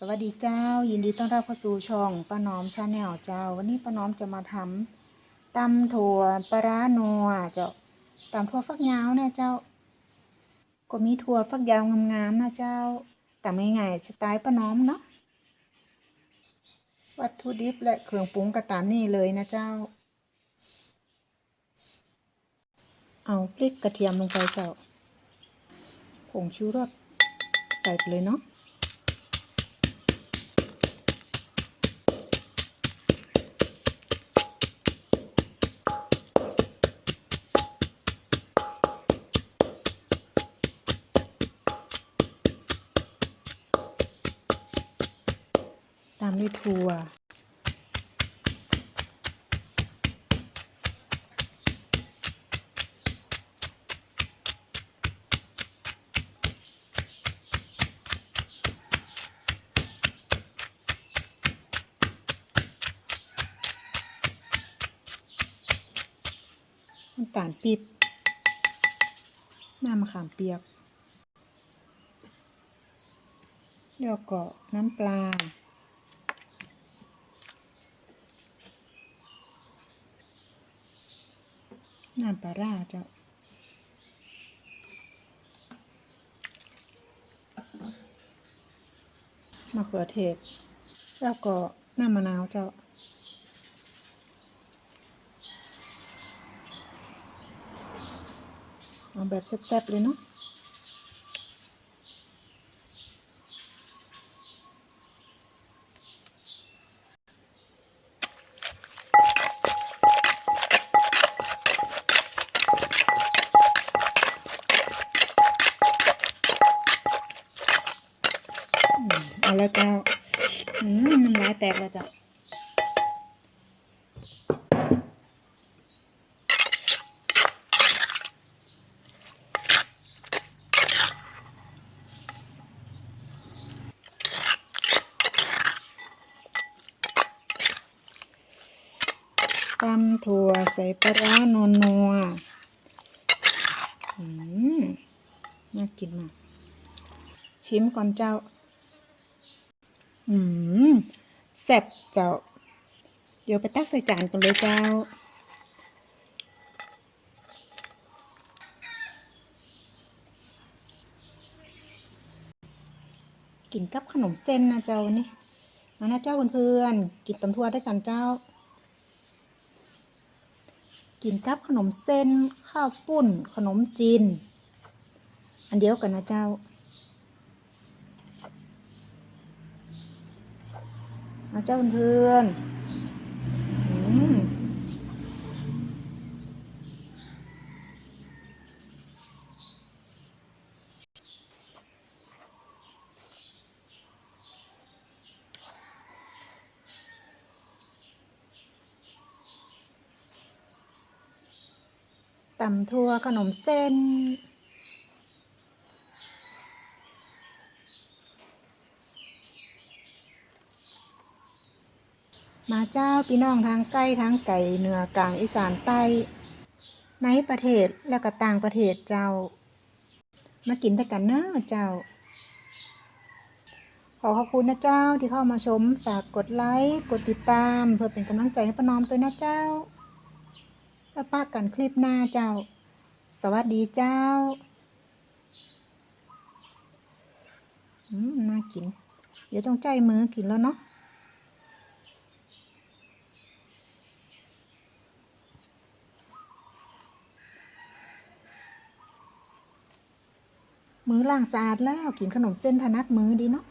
สวัสดีเจ้า ยินดีต้อนรับเข้าสู่ช่องป้าน้อมชาแนลเจ้า วันนี้ป้าน้อมจะมาทำตำถั่วปลาร้านัวเจ้าตำถั่วฟักยาวนะเจ้า ก็มีถั่วฟักยาวงามๆนะเจ้าตำง่ายๆสไตล์ป้าน้อมเนาะวัตถุดิบและเครื่องปรุงก็ตามนี่เลยนะเจ้า เอาพริกกระเทียมลงไปเจ้าผงชูรสใส่ไปเลยเนาะ ตามด้วยถั่วน้ำตาลปี๊บน้ำมะขามเปียก แล้วก็น้ำปลา น้ำปลาร้าเจ้ามะเขือเทศ แล้วก็น้ำมะนาวเจ้าเอาแบบแซ่บๆเลยเนาะ อืม เอาละเจ้าอืมน้ำลายแตกแล้วเจ้าตำถั่วใส่ปลาร้านวนัวอืม น่ากินมาก ชิมก่อนเจ้า อืมแซ่บเจ้า เดี๋ยวไปตักใส่จานกันเลยเจ้า กินกับขนมเส้นนะเจ้าวันนี้ มานะเจ้าเพื่อนๆกินตำทั่วได้วยกันเจ้า กินกับขนมเส้น ข้าวปุ้น ขนมจีน อันเดียวกันนะเจ้า มาเจ้าเพื่อนตำทั่วขนมเส้น มาเจ้าพี่น้องทางใกล้ทางไก่เหนือกลางอีสานใต้ ในประเทศและก็ต่างประเทศเจ้า มากินด้วยกันเนอะเจ้า ขอขอบคุณนะเจ้าที่เข้ามาชม ฝากกดไลค์กดติดตาม เพื่อเป็นกำลังใจให้ป้าน้อมตัวนะเจ้าแล้วป้ากันคลิปหน้าเจ้า สวัสดีเจ้าอืมน่ากิน เดี๋ยวต้องใจมือกินแล้วเนาะ มือล่างสะอาดแล้วกินขนมเส้นถนัดมือดีเนาะ